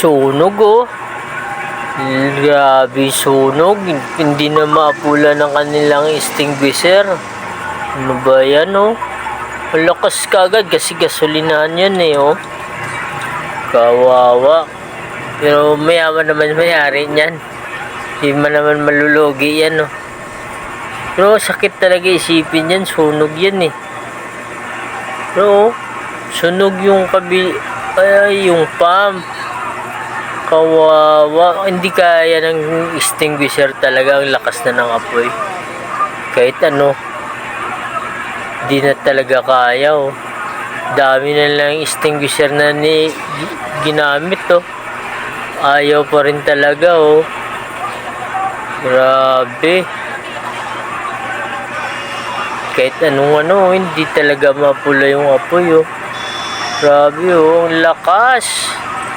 Sunog oh. Grabe sunog. Hindi na maapula ng kanilang extinguisher. Ano ba yan oh? Ang lakas kagad kasi gasolinahan yan eh oh. Kawawa. Pero mayaman naman mayari niyan. Hindi man naman malulugi yan oh. Pero sakit talaga isipin yan. Sunog yan eh. Pero sunog yung kabi... Ay, yung pump. Kawawa. Hindi kaya ng extinguisher talaga. Ang lakas na ng apoy. Kahit ano. Di na talaga kaya oh. Dami na lang extinguisher na ni gi- ginamit oh. Ayaw pa rin talaga oh. Grabe. Kahit anong ano, hindi talaga mapula yung apoy oh. Grabe oh, ang lakas.